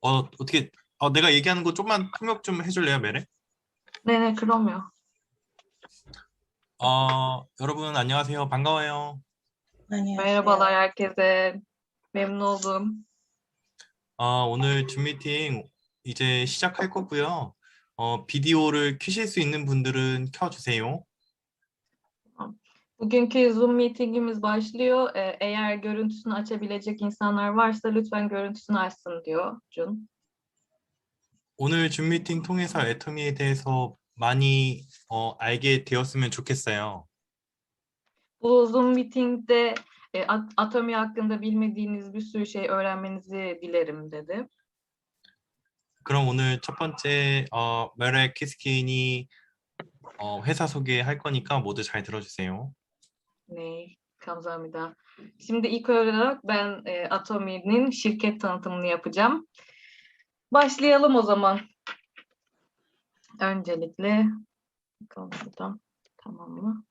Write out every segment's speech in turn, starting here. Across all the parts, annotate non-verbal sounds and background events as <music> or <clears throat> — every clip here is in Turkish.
어, 어떻게, 어, 내가 얘기하는 거 좀만 통역 좀 해줄래요, 메레? 네네, 그럼요. 어, 여러분 안녕하세요. 반가워요. Merhabalar herkese. Memnun oldum. 어, 오늘 줌 미팅 이제 시작할 거고요. 어, 비디오를 켜실 수 있는 분들은 켜주세요. Bugünkü Zoom meetingimiz başlıyor. Ee, eğer görüntüsünü açabilecek insanlar varsa lütfen görüntüsünü açsın diyor Cun. 오늘 줌 미팅 통해서 애터미에 대해서 많이 어, 알게 되었으면 좋겠어요. Bu Zoom meetingde e, at- atomi hakkında bilmediğiniz bir sürü şey öğrenmenizi dilerim dedi. 그럼 오늘 첫 번째 어, 메레 키스킨이 어, 회사 소개할 거니까 모두 잘 들어주세요. Ney? Kamzamida. Şimdi ilk olarak ben e, Atomi'nin şirket tanıtımını yapacağım. Başlayalım o zaman. Öncelikle bakalım burada tamam mı?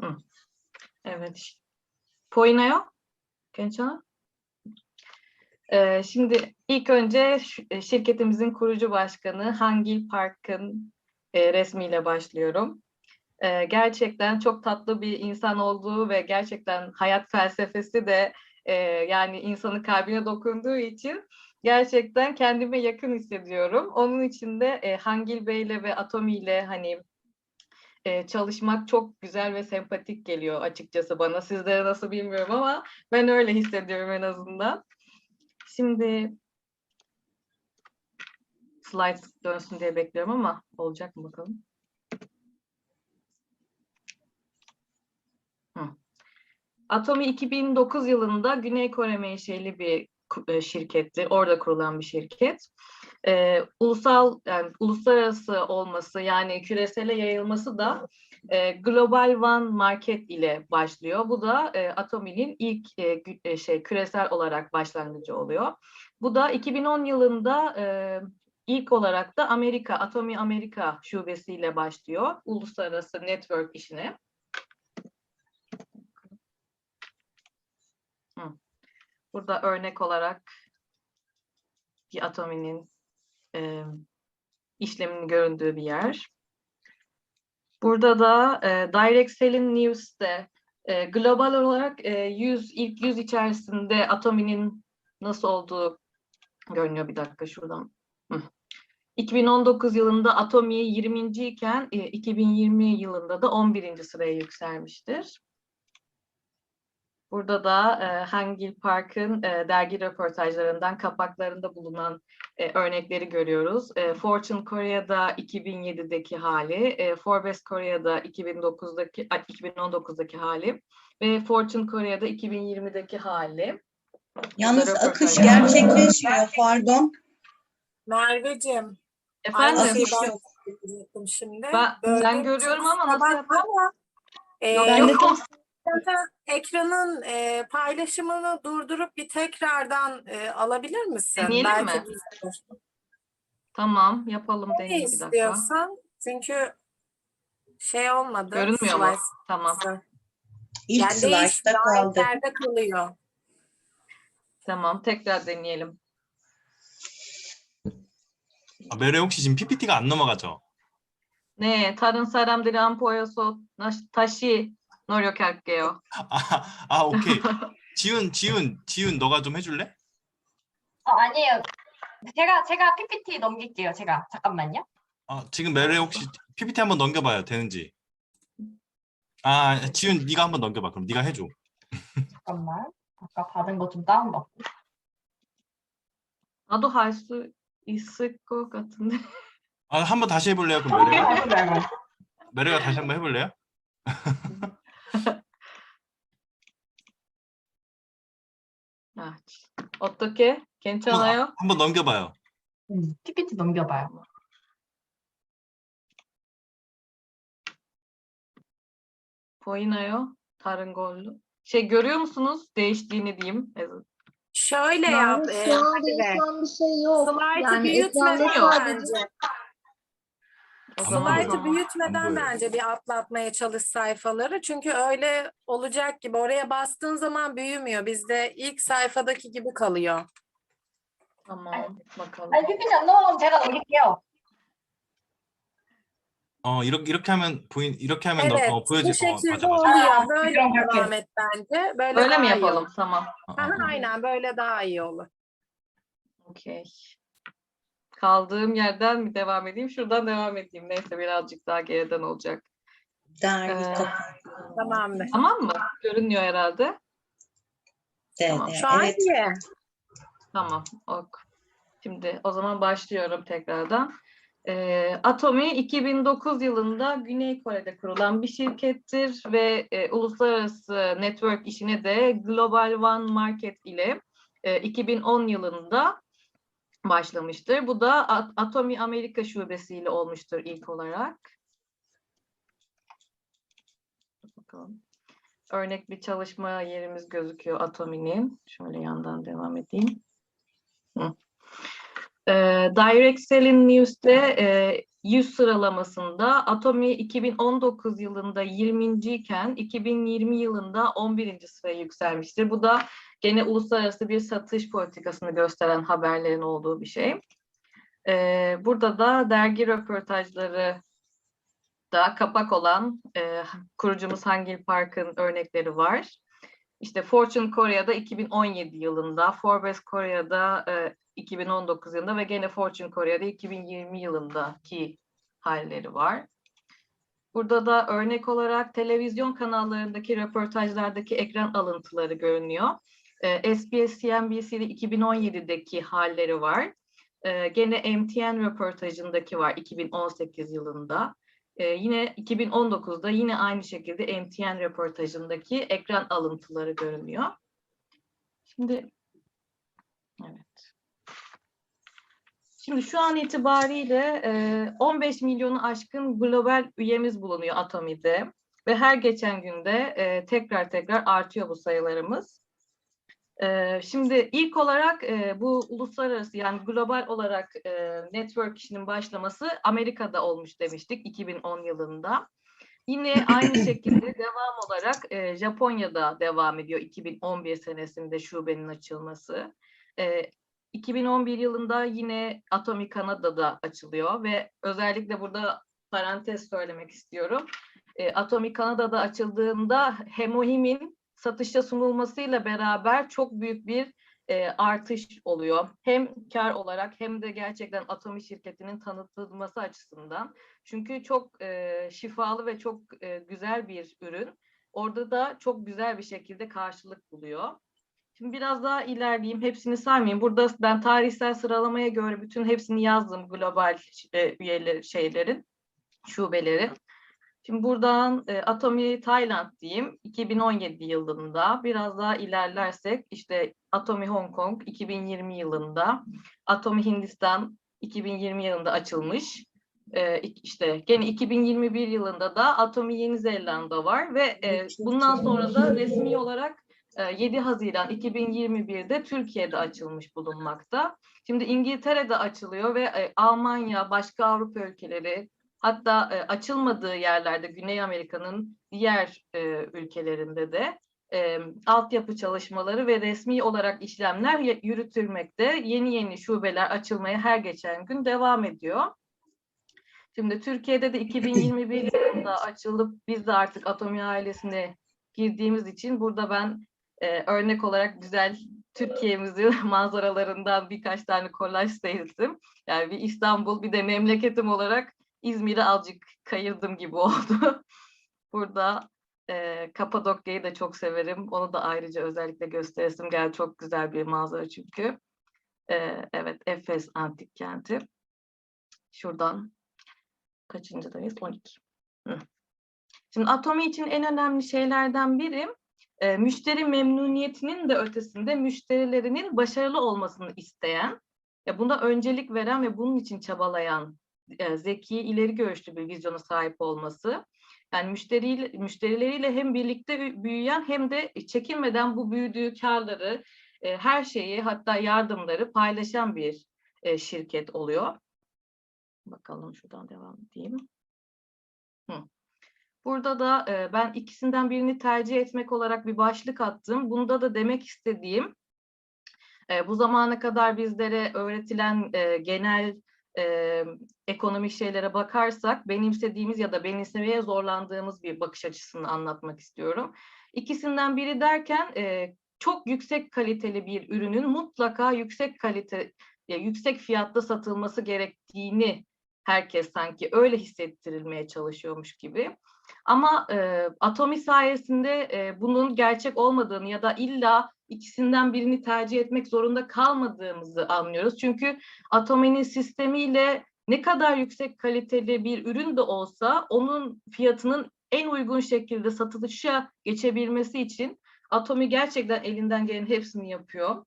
Hı. Evet. Poinayo. Kençana. Ee, şimdi ilk önce e, şirketimizin kurucu başkanı Hangil Park'ın e, resmiyle başlıyorum. Gerçekten çok tatlı bir insan olduğu ve gerçekten hayat felsefesi de yani insanın kalbine dokunduğu için gerçekten kendime yakın hissediyorum. Onun için de e, Hangil Bey'le ve Atomi ile hani çalışmak çok güzel ve sempatik geliyor açıkçası bana. Sizlere nasıl bilmiyorum ama ben öyle hissediyorum en azından. Şimdi slides dönsün diye bekliyorum ama olacak mı bakalım. Atomi 2009 yılında Güney Kore menşeli bir e, şirketti. Orada kurulan bir şirket. Ee, ulusal yani uluslararası olması yani küresele yayılması da e, Global One Market ile başlıyor. Bu da e, Atomi'nin ilk e, e, şey küresel olarak başlangıcı oluyor. Bu da 2010 yılında e, ilk olarak da Amerika Atomi Amerika şubesiyle başlıyor. Uluslararası network işine. Hı. Burada örnek olarak bir Atomi'nin e, işleminin göründüğü bir yer. Burada da e, Direct Selling News'te e, global olarak e, 100 ilk 100 içerisinde Atomi'nin nasıl olduğu görünüyor. Bir dakika şuradan. Hı. 2019 yılında Atomi 20. iken e, 2020 yılında da 11. sıraya yükselmiştir. Burada da e, Hangil Park'ın e, dergi röportajlarından kapaklarında bulunan e, örnekleri görüyoruz. E, Fortune Korea'da 2007'deki hali, e, Forbes Korea'da 2009'daki ay, 2019'daki hali ve Fortune Korea'da 2020'deki hali. Yalnız Burada akış gerçekleşmiyor pardon. Merveciğim, Efendim, Akış ben şimdi. Ben- Böyle ben görüyorum ama nasıl. Ee, Yok, Ben de. zaten ekranın e, paylaşımını durdurup bir tekrardan e, alabilir misin? Deneyelim Belki mi? düzelir. tamam yapalım Ne deneyelim bir dakika. istiyorsan. Çünkü şey olmadı. Görünmüyor mu? slides. Tamam, İlk Yani değiş, slaytta daha kaldı. ileride kalıyor. tamam tekrar deneyelim. 아, 메레 혹시 지금 PPT가 안 넘어가죠? 네, 다른 사람들이 안 보여서 나- 다시 노력할게요. 아, 아 오케이. 지훈, 지훈, 지훈 너가 좀 해줄래? 어, 아니에요. 제가 제가 PPT 넘길게요. 제가 잠깐만요. 아, 지금 메레 혹시 PPT 한번 넘겨봐요. 되는지. 아, 지훈 네가 한번 넘겨봐. 그럼 네가 해줘. 잠깐만. 아까 받은 거 좀 다운받고. 나도 할 수 있을 것 같은데. 아, 한번 다시 해볼래요? 그럼 메레가? 메레가 다시 한번 해볼래요? <laughs> <laughs> 아, 어떻게? 괜찮아요? 한번 넘겨봐요. 음, PPT 넘겨봐요. 보이나요? 다른 걸로. Şey görüyor musunuz? Değiştiğini diyeyim. Şöyle Yani yap. e, şu an hadi be. değişen bir şey yok. Slide'ı Yani büyütme ekranda yok. sadece O Ama zaman böyle- Slide'ı tamam. büyütmeden Böyle. bence bir atlatmaya çalış sayfaları. Çünkü öyle olacak gibi oraya bastığın zaman büyümüyor. Bizde ilk sayfadaki gibi kalıyor. Tamam bakalım. 아니 PPT 안 넘어가면 제가 넘길게요. 어 이렇게 이렇게 하면 보인 이렇게 하면 너, Evet, 어, bu 보여질 거 şekilde 맞아 맞아. oluyor. Böyle Tamam, okey. devam et bence. Böyle Böyle mi daha iyi yapalım? olur. Tamam. 어, Aha, 어. aynen böyle daha iyi olur. Okey. Kaldığım yerden mi devam edeyim? Şuradan devam edeyim. Neyse birazcık daha geriden olacak. Dergi Ee, kapağı. Tamamdır. Tamam mı? Görünüyor herhalde. tamam. de- Şu an evet. iyi. Tamam. Ok. Şimdi o zaman başlıyorum tekrardan. Ee, Atomi 2009 yılında Güney Kore'de kurulan bir şirkettir ve e, uluslararası network işine de Global One Market ile e, 2010 yılında başlamıştır. Bu da A- Atomi Amerika şubesiyle olmuştur ilk olarak. Örnek bir çalışma yerimiz gözüküyor Atomi'nin. Şöyle yandan devam edeyim. Hı. Ee, Direct Selling News'te e, 100 sıralamasında Atomi 2019 yılında 20. iken 2020 yılında 11. sıraya yükselmiştir. Bu da gene uluslararası bir satış politikasını gösteren haberlerin olduğu bir şey. Ee, burada da dergi röportajları da kapak olan e, kurucumuz Hangil Park'ın örnekleri var. İşte Fortune Korea'da 2017 yılında, Forbes Korea'da e, 2019 yılında ve gene Fortune Korea'da 2020 yılındaki halleri var. Burada da örnek olarak televizyon kanallarındaki röportajlardaki ekran alıntıları görünüyor. E, SBS CNBC'de 2017'deki halleri var. E, gene MTN röportajındaki var 2018 yılında. Ee, yine 2019'da yine aynı şekilde MTN röportajındaki ekran alıntıları görünüyor. Şimdi evet. Şimdi şu an itibariyle e, 15 milyonu aşkın global üyemiz bulunuyor Atomi'de ve her geçen günde e, tekrar tekrar artıyor bu sayılarımız. Şimdi ilk olarak bu uluslararası yani global olarak network işinin başlaması Amerika'da olmuş demiştik 2010 yılında. Yine aynı <clears throat> şekilde devam olarak Japonya'da devam ediyor 2011 senesinde şubenin açılması. E, 2011 yılında yine Atomi Kanada'da açılıyor ve özellikle burada parantez söylemek istiyorum. Atomi Kanada'da açıldığında Hemohim'in satışa sunulmasıyla beraber çok büyük bir e, artış oluyor. Hem kar olarak hem de gerçekten Atomi şirketinin tanıtılması açısından. Çünkü çok e, şifalı ve çok e, güzel bir ürün. Orada da çok güzel bir şekilde karşılık buluyor. Şimdi biraz daha ilerleyeyim. Hepsini saymayayım. Burada ben tarihsel sıralamaya göre bütün hepsini yazdım global e, üyeleri şeylerin, şubelerin. Şimdi buradan e, Atomi Tayland diyeyim 2017 yılında biraz daha ilerlersek işte Atomi Hong Kong 2020 yılında Atomi Hindistan 2020 yılında açılmış. E, işte gene 2021 yılında da Atomi Yeni Zelanda var ve e, bundan sonra da resmi olarak e, 7 Haziran 2021'de Türkiye'de açılmış bulunmakta. Şimdi İngiltere'de açılıyor ve e, Almanya, başka Avrupa ülkeleri, Hatta e, açılmadığı yerlerde Güney Amerika'nın diğer e, ülkelerinde de e, altyapı çalışmaları ve resmi olarak işlemler yürütülmekte. Yeni yeni şubeler açılmaya her geçen gün devam ediyor. Şimdi Türkiye'de de 2021 yılında açılıp biz de artık Atomi ailesine girdiğimiz için burada ben e, örnek olarak güzel Türkiye'mizin <laughs> manzaralarından birkaç tane kolaj seyrettim. Yani bir İstanbul bir de memleketim olarak İzmir'e azıcık kayırdım gibi <laughs> oldu. Burada e, Kapadokya'yı da çok severim. Onu da ayrıca özellikle gösteresim geldi. Çok güzel bir manzara çünkü. E, evet, Efes Antik Kenti. Şuradan kaçıncıdayız? 12. Hı. Şimdi Atomi için en önemli şeylerden biri e, müşteri memnuniyetinin de ötesinde müşterilerinin başarılı olmasını isteyen, ya buna öncelik veren ve bunun için çabalayan e, zeki, ileri görüşlü bir vizyona sahip olması. Yani müşteriyle, müşterileriyle hem birlikte büyüyen hem de çekinmeden bu büyüdüğü karları, e, her şeyi hatta yardımları paylaşan bir e, şirket oluyor. Bakalım şuradan devam edeyim. Burada da e, ben ikisinden birini tercih etmek olarak bir başlık attım. Bunda da demek istediğim e, bu zamana kadar bizlere öğretilen e, genel e, ekonomik şeylere bakarsak benimsediğimiz ya da benimsemeye zorlandığımız bir bakış açısını anlatmak istiyorum. İkisinden biri derken e, çok yüksek kaliteli bir ürünün mutlaka yüksek kalite, yüksek fiyatta satılması gerektiğini herkes sanki öyle hissettirilmeye çalışıyormuş gibi. Ama e, Atomi sayesinde e, bunun gerçek olmadığını ya da illa ikisinden birini tercih etmek zorunda kalmadığımızı anlıyoruz. Çünkü Atomi'nin sistemiyle ne kadar yüksek kaliteli bir ürün de olsa onun fiyatının en uygun şekilde satılışa geçebilmesi için Atomi gerçekten elinden gelen hepsini yapıyor.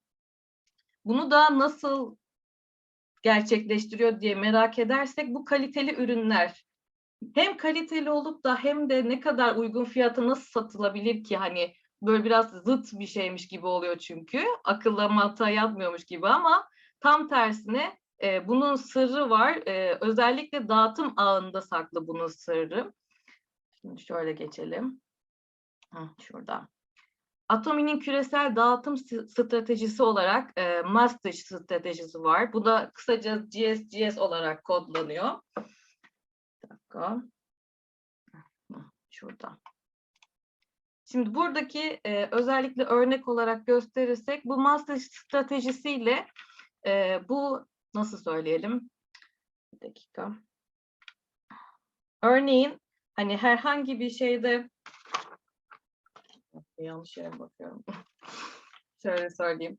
Bunu da nasıl gerçekleştiriyor diye merak edersek bu kaliteli ürünler hem kaliteli olup da hem de ne kadar uygun fiyata nasıl satılabilir ki hani böyle biraz zıt bir şeymiş gibi oluyor çünkü akılla mantığa yatmıyormuş gibi ama tam tersine e, bunun sırrı var. E, özellikle dağıtım ağında saklı bunun sırrı. Şimdi şöyle geçelim. Hı, şuradan. Atomi'nin küresel dağıtım stratejisi olarak e, Maastricht stratejisi var. Bu da kısaca GSGS olarak kodlanıyor. Bir dakika. Şurada. Şimdi buradaki e, özellikle örnek olarak gösterirsek bu Maastricht stratejisiyle e, bu nasıl söyleyelim? Bir dakika. Örneğin hani herhangi bir şeyde yanlış yere bakıyorum. <laughs> Şöyle söyleyeyim.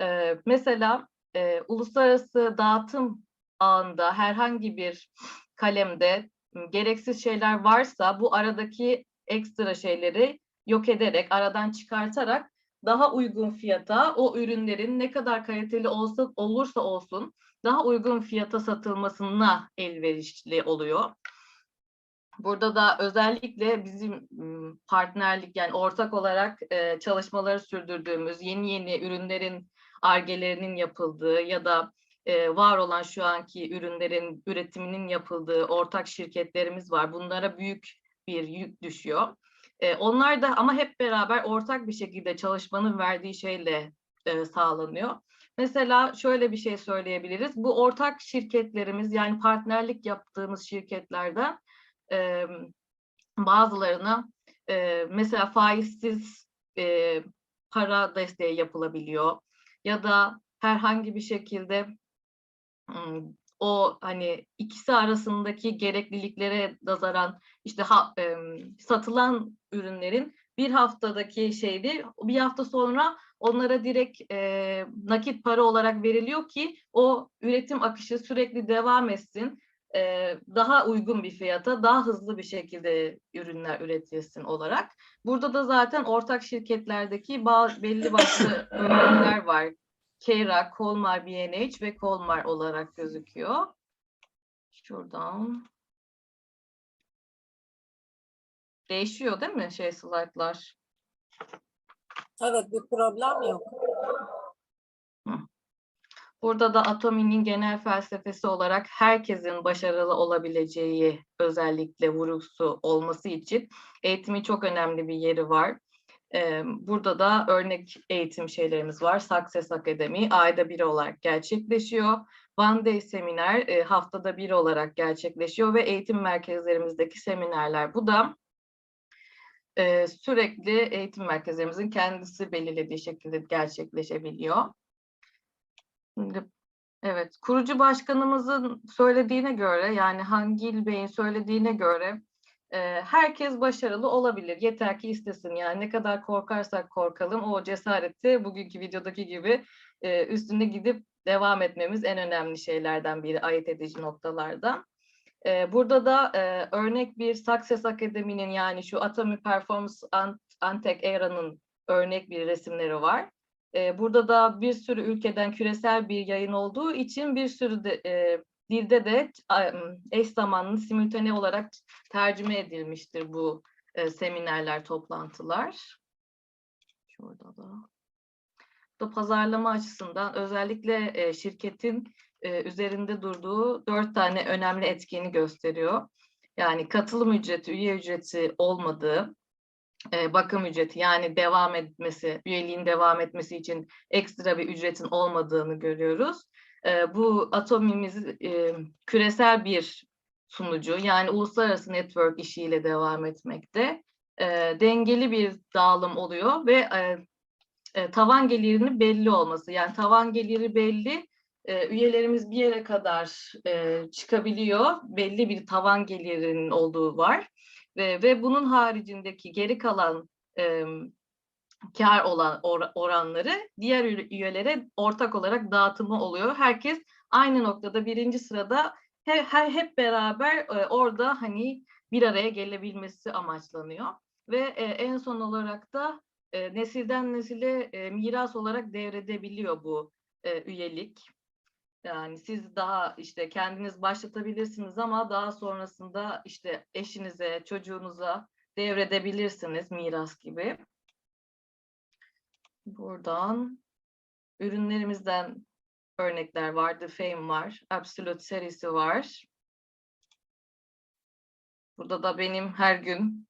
Ee, mesela e, uluslararası dağıtım ağında herhangi bir kalemde gereksiz şeyler varsa bu aradaki ekstra şeyleri yok ederek, aradan çıkartarak daha uygun fiyata o ürünlerin ne kadar kaliteli olsa olursa olsun daha uygun fiyata satılmasına elverişli oluyor. Burada da özellikle bizim partnerlik yani ortak olarak çalışmaları sürdürdüğümüz yeni yeni ürünlerin argelerinin yapıldığı ya da var olan şu anki ürünlerin üretiminin yapıldığı ortak şirketlerimiz var. Bunlara büyük bir yük düşüyor. E, onlar da ama hep beraber ortak bir şekilde çalışmanın verdiği şeyle e, sağlanıyor. Mesela şöyle bir şey söyleyebiliriz. Bu ortak şirketlerimiz yani partnerlik yaptığımız şirketlerden e, bazılarına e, mesela faizsiz e, para desteği yapılabiliyor ya da herhangi bir şekilde o hani ikisi arasındaki gerekliliklere nazaran işte ha, em, satılan ürünlerin bir haftadaki şeydi bir hafta sonra onlara direkt e, nakit para olarak veriliyor ki o üretim akışı sürekli devam etsin e, daha uygun bir fiyata, daha hızlı bir şekilde ürünler üretilsin olarak. Burada da zaten ortak şirketlerdeki bazı belli başlı <coughs> örnekler var. Keyra, Kolmar, B&H ve Kolmar olarak gözüküyor. Şuradan. Değişiyor değil mi şey slaytlar? Evet bir problem yok. Burada da Atomi'nin genel felsefesi olarak herkesin başarılı olabileceği özellikle vurgusu olması için eğitimin çok önemli bir yeri var. Burada da örnek eğitim şeylerimiz var. Success Academy ayda bir olarak gerçekleşiyor. One Day Seminer haftada bir olarak gerçekleşiyor ve eğitim merkezlerimizdeki seminerler. Bu da e, sürekli eğitim merkezlerimizin kendisi belirlediği şekilde gerçekleşebiliyor. Şimdi, evet, kurucu başkanımızın söylediğine göre yani Hangil Bey'in söylediğine göre e, herkes başarılı olabilir. Yeter ki istesin. Yani ne kadar korkarsak korkalım o cesareti bugünkü videodaki gibi e, üstüne gidip devam etmemiz en önemli şeylerden biri ayırt edici noktalardan. E, burada da e, örnek bir Success Academy'nin yani şu Atomy Performance Ant Antec Era'nın örnek bir resimleri var. E, burada da bir sürü ülkeden küresel bir yayın olduğu için bir sürü de, e, dilde de eş zamanlı simultane olarak tercüme edilmiştir bu e, seminerler, toplantılar. Şurada da. da pazarlama açısından özellikle e, şirketin e, üzerinde durduğu dört tane önemli etkeni gösteriyor. Yani katılım ücreti, üye ücreti olmadığı, e, bakım ücreti yani devam etmesi, üyeliğin devam etmesi için ekstra bir ücretin olmadığını görüyoruz. E, bu Atomimiz küresel bir sunucu yani uluslararası network işiyle devam etmekte. Dengeli bir dağılım oluyor ve tavan gelirinin belli olması yani tavan geliri belli e, üyelerimiz bir yere kadar e, çıkabiliyor belli bir tavan gelirinin olduğu var ve, ve bunun haricindeki geri kalan e, kar olan or- oranları diğer üye- üyelere ortak olarak dağıtımı oluyor. Herkes aynı noktada birinci sırada he, he- hep beraber e, orada hani bir araya gelebilmesi amaçlanıyor. Ve e, en son olarak da e, nesilden nesile e, miras olarak devredebiliyor bu e, üyelik. Yani siz daha işte kendiniz başlatabilirsiniz ama daha sonrasında işte eşinize, çocuğunuza devredebilirsiniz miras gibi. Buradan ürünlerimizden örnekler var. The Fame var. Absolute serisi var. Burada da benim her gün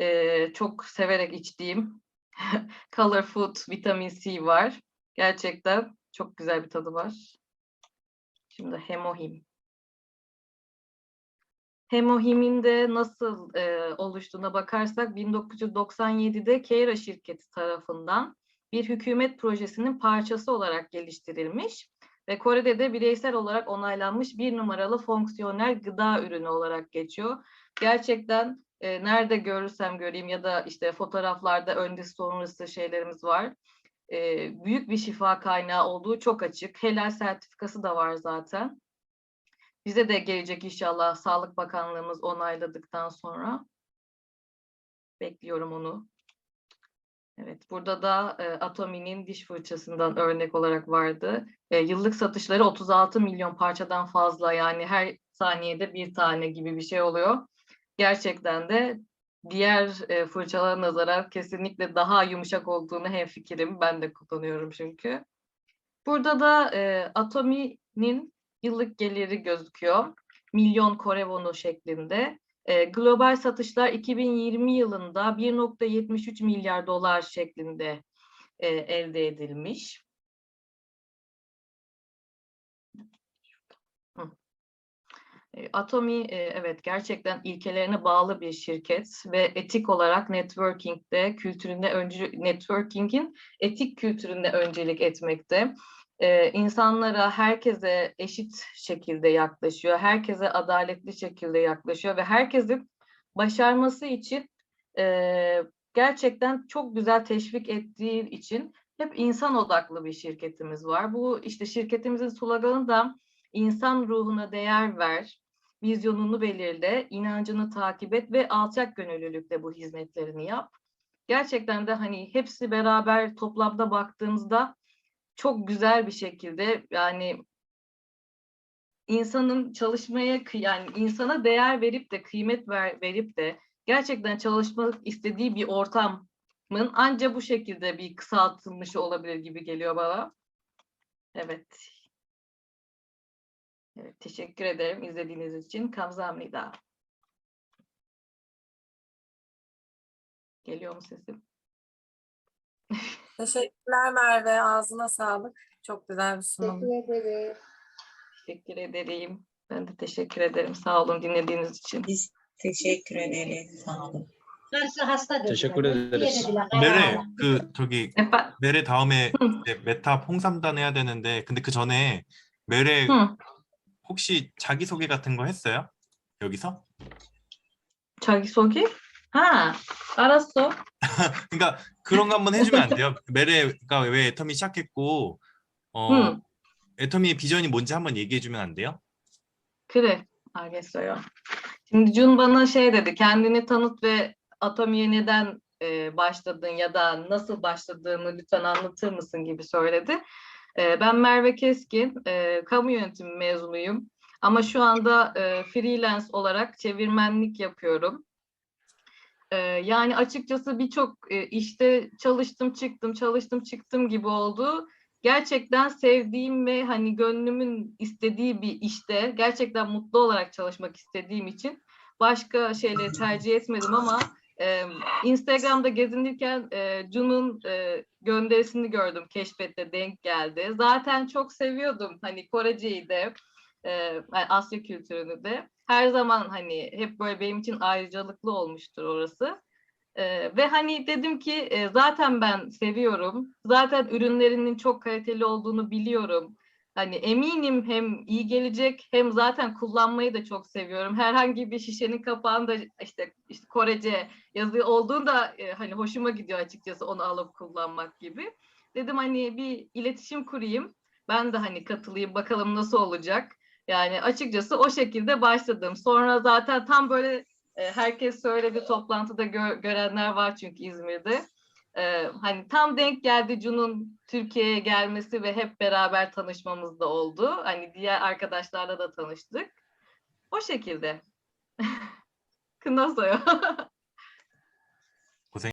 eee, çok severek içtiğim <laughs> Color Food Vitamin C var. Gerçekten çok güzel bir tadı var. Şimdi Hemohim. Hemohim'in de nasıl e, oluştuğuna bakarsak 1997'de Keira şirketi tarafından bir hükümet projesinin parçası olarak geliştirilmiş ve Kore'de de bireysel olarak onaylanmış bir numaralı fonksiyonel gıda ürünü olarak geçiyor. Gerçekten e, nerede görürsem göreyim ya da işte fotoğraflarda öncesi sonrası şeylerimiz var. E, büyük bir şifa kaynağı olduğu çok açık. Helal sertifikası da var zaten. Bize de gelecek inşallah Sağlık Bakanlığımız onayladıktan sonra. Bekliyorum onu. Evet, burada da e, Atomi'nin diş fırçasından örnek olarak vardı. E, yıllık satışları 36 milyon parçadan fazla yani her saniyede bir tane gibi bir şey oluyor. Gerçekten de diğer e, fırçalara nazaran kesinlikle daha yumuşak olduğunu hemfikirim. Ben de kullanıyorum çünkü. Burada da e, Atomi'nin yıllık geliri gözüküyor. Milyon Kore wonu şeklinde. E, global satışlar 2020 yılında 1.73 milyar dolar şeklinde e, elde edilmiş. Hı. E, Atomi e, evet gerçekten ilkelerine bağlı bir şirket ve etik olarak networking'de kültüründe öncü networking'in etik kültüründe öncelik etmekte. Ee, insanlara, herkese eşit şekilde yaklaşıyor, herkese adaletli şekilde yaklaşıyor ve herkesin başarması için e, gerçekten çok güzel teşvik ettiği için hep insan odaklı bir şirketimiz var. Bu işte şirketimizin sloganı da insan ruhuna değer ver, vizyonunu belirle, inancını takip et ve alçak gönüllülükle bu hizmetlerini yap. Gerçekten de hani hepsi beraber toplamda baktığımızda çok güzel bir şekilde yani insanın çalışmaya yani insana değer verip de kıymet ver, verip de gerçekten çalışmak istediği bir ortamın anca bu şekilde bir kısaltılmış olabilir gibi geliyor bana. Evet. Evet, teşekkür ederim izlediğiniz için. Kamsahamnida. Geliyor mu sesim? Teşekkürler Merve. Ağzına sağlık. Çok güzel bir sunum. Teşekkür ederim. Teşekkür ederim. Ben de teşekkür ederim. Sağ olun dinlediğiniz için. Biz teşekkür ederiz. Sağ olun. Karısı hasta dediler. Teşekkür Bekliyor ederiz. dediler. 메레 그 저기 Efe- 메레 다음에 이제 메타 홍삼단 해야 되는데 근데 그 전에 메레 Hı, 혹시 자기 소개 같은 거 했어요? 여기서? 자기소개? Ha, 알았어. 그러니까 그런 거 한번 해주면 안 돼요? 메레가 왜 애터미 시작했고 어 응. 애터미의 비전이 뭔지 한번 얘기해주면 안 돼요? Kire. 알겠어요. Şimdi Jun bana şey dedi, kendini tanıt ve Atomi'ye neden e, başladın ya da nasıl başladığını lütfen anlatır mısın gibi söyledi. E, ben Merve Keskin, e, kamu yönetimi mezunuyum. Ama şu anda e, freelance olarak çevirmenlik yapıyorum. Ee, yani açıkçası birçok e, işte çalıştım çıktım çalıştım çıktım gibi oldu. Gerçekten sevdiğim ve hani gönlümün istediği bir işte gerçekten mutlu olarak çalışmak istediğim için başka şeyleri tercih etmedim ama e, Instagram'da gezinirken e, Jun'un e, gönderisini gördüm. Keşfette denk geldi. Zaten çok seviyordum hani Korece'yi de e, Asya kültürünü de. Her zaman hani hep böyle benim için ayrıcalıklı olmuştur orası. E, ve hani dedim ki e, zaten ben seviyorum. Zaten ürünlerinin çok kaliteli olduğunu biliyorum. Hani eminim hem iyi gelecek hem zaten kullanmayı da çok seviyorum. Herhangi bir şişenin kapağında işte, işte Korece yazı olduğunda e, hani hoşuma gidiyor açıkçası onu alıp kullanmak gibi. Dedim hani bir iletişim kurayım. Ben de hani katılayım bakalım nasıl olacak. Yani açıkçası o şekilde başladım. Sonra zaten tam böyle e, herkes söyledi toplantıda gö- görenler var çünkü İzmir'de. E, hani tam denk geldi Cun'un Türkiye'ye gelmesi ve hep beraber tanışmamız da oldu. Hani diğer arkadaşlarla da tanıştık. O şekilde. <laughs> Kınasıyor. <laughs>